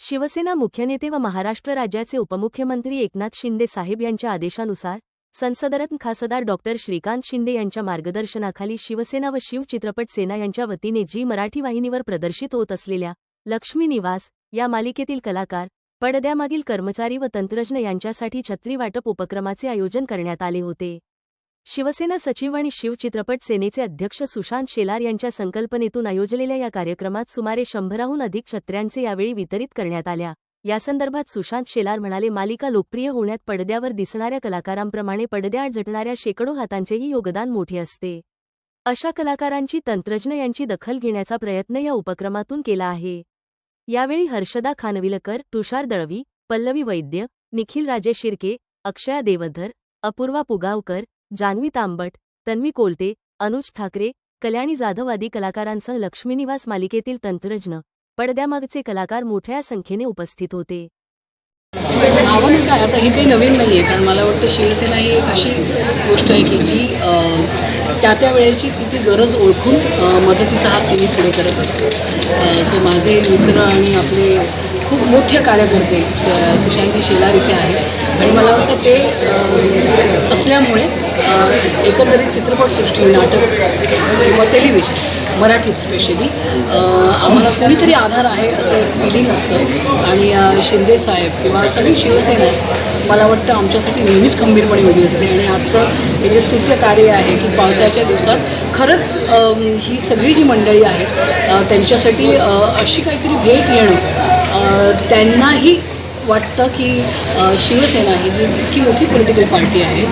शिवसेना मुख्यनेते व महाराष्ट्र राज्याचे उपमुख्यमंत्री एकनाथ शिंदे साहेब यांच्या आदेशानुसार संसदरत्न खासदार डॉक्टर श्रीकांत शिंदे यांच्या मार्गदर्शनाखाली शिवसेना व शिव चित्रपट सेना यांच्या वतीने जी मराठी वाहिनीवर प्रदर्शित होत असलेल्या लक्ष्मी निवास या मालिकेतील कलाकार पडद्यामागील कर्मचारी व तंत्रज्ञ यांच्यासाठी छत्री वाटप उपक्रमाचे आयोजन करण्यात आले होते. शिवसेना सचिव आणि शिव चित्रपट सेनेचे अध्यक्ष सुशांत शेलार यांच्या संकल्पनेतून आयोजलेल्या या कार्यक्रमात सुमारे शंभराहून अधिक छत्र्यांचे यावेळी वितरित करण्यात आल्या. यासंदर्भात सुशांत शेलार म्हणाले मालिका लोकप्रिय होण्यात पडद्यावर दिसणाऱ्या कलाकारांप्रमाणे पडद्याआड झटणाऱ्या शेकडो हातांचेही योगदान मोठे असते. अशा कलाकारांची तंत्रज्ञ यांची दखल घेण्याचा प्रयत्न या उपक्रमातून केला आहे. यावेळी हर्षदा खानविलकर तुषार दळवी पल्लवी वैद्य निखिल राजे शिर्के अक्षया देवधर अपूर्वा पुगावकर जान्हवी तांबट तन्वी कोलते अनुज ठाकरे कल्याणी जाधव आदी कलाकारांसह लक्ष्मीनिवास मालिकेतील तंत्रज्ञ पडद्यामागचे कलाकार मोठ्या संख्येने उपस्थित होते. आव्हान काय? आता हे काही नवीन नाही आहे कारण मला वाटतं शिवसेना ही एक अशी गोष्ट आहे की जी त्या त्या वेळेची तिथे गरज ओळखून मदतीचा हात तिने पुढे करत असते. सो माझे मित्र आणि आपले खूप मोठे कार्यकर्ते सुशांतजी शेलार इथे आहेत. आणि मला वाटतं ते असल्यामुळे एकंदरीत चित्रपटसृष्टी नाटक किंवा टेलिव्हिजन मराठीत स्पेशली आम्हाला कोणीतरी आधार आहे असं एक फिलिंग असतं. आणि शिंदे साहेब किंवा सगळी शिवसेना मला वाटतं आमच्यासाठी नेहमीच खंबीरपणे उभी असते. आणि आजचं हे जे स्तुत्य कार्य आहे की पावसाळ्याच्या दिवसात खरंच ही सगळी जी मंडळी आहेत त्यांच्यासाठी अशी काहीतरी भेट येणं त्यांनाही वाटतं की शिवसेना ही जी इतकी मोठी पॉलिटिकल पार्टी आहे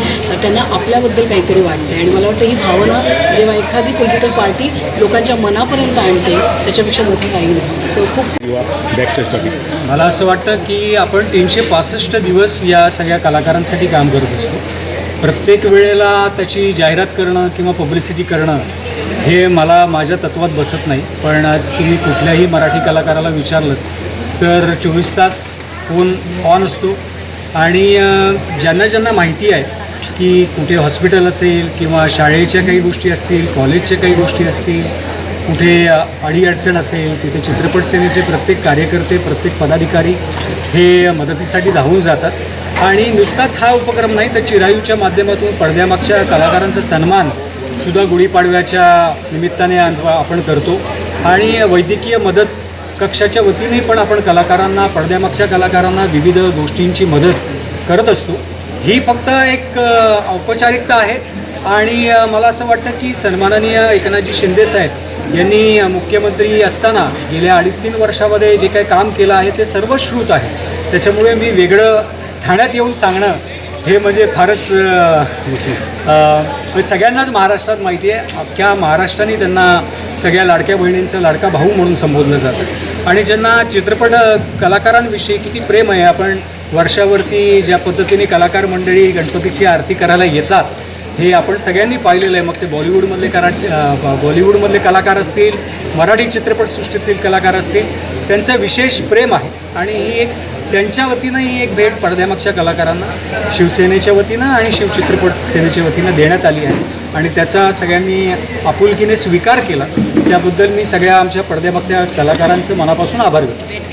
त्यांना आपल्याबद्दल काहीतरी वाटते आणि मला वाटतं ही भावना जेव्हा एखादी पॉलिटिकल पार्टी लोकांच्या मनापर्यंत आणते त्याच्यापेक्षा मोठं काही नाही. सो खूप मला असं वाटतं की आपण तीनशे पासष्ट दिवस या सगळ्या कलाकारांसाठी काम करत असतो. प्रत्येक वेळेला त्याची जाहिरात करणं किंवा पब्लिसिटी करणं हे मला माझ्या तत्वात बसत नाही. पण आज तुम्ही कुठल्याही मराठी कलाकाराला विचारलं तर चोवीस तास फोन ऑन असतो. आणि ज्यांना ज्यांना माहिती आहे की कुठे हॉस्पिटल असेल किंवा शाळेच्या काही गोष्टी असतील कॉलेजच्या काही गोष्टी असतील कुठे अडीअडचण असेल तिथे चित्रपट सेनेचे प्रत्येक कार्यकर्ते प्रत्येक पदाधिकारी हे मदतीसाठी धावून जातात. आणि नुसताच हा उपक्रम नाही तर चिरायूच्या माध्यमातून पडद्यामागच्या कलाकारांचा सन्मान सुद्धा गुढीपाडव्याच्या निमित्ताने आपण करतो. आणि वैद्यकीय मदत कक्षाच्या वतीने पण आपण कलाकारांना पडद्यामागच्या कलाकारांना विविध गोष्टींची मदत करत असतो. ही फक्त एक औपचारिकता आहे. आणि मला असं वाटतं की सन्माननीय एकनाथजी शिंदे साहेब यांनी मुख्यमंत्री असताना गेल्या अडीच तीन वर्षामध्ये जे काही काम केलं आहे ते सर्व श्रुत आहे. त्याच्यामुळे मी वेगळं ठाण्यात येऊन सांगणं हे म्हणजे फारच म्हणजे सगळ्यांनाच महाराष्ट्रात माहिती आहे. अख्ख्या महाराष्ट्राने त्यांना सगळ्या लाडक्या बहिणींचं लाडका भाऊ म्हणून संबोधलं जातं. आणि ज्यांना चित्रपट कलाकारांविषयी किती प्रेम आहे आपण वर्षावरती ज्या पद्धतीने कलाकार मंडळी गणपतीची आरती करायला येतात हे आपण सगळ्यांनी पाहिलेलं आहे. मग ते बॉलिवूडमधले करा बॉलिवूडमधले कलाकार असतील मराठी चित्रपटसृष्टीतील कलाकार असतील त्यांचं विशेष प्रेम आहे. आणि ही एक त्यांच्या वतीनं ही एक भेट पडद्यामागच्या कलाकारांना शिवसेनेच्या वतीनं आणि शिवचित्रपट सेनेच्या वतीनं देण्यात आली आहे. आणि त्याचा सगळ्यांनी आपुलकीने स्वीकार केला. त्याबद्दल मी सगळ्या आमच्या पडद्यामागच्या कलाकारांचं मनापासून आभार व्यक्त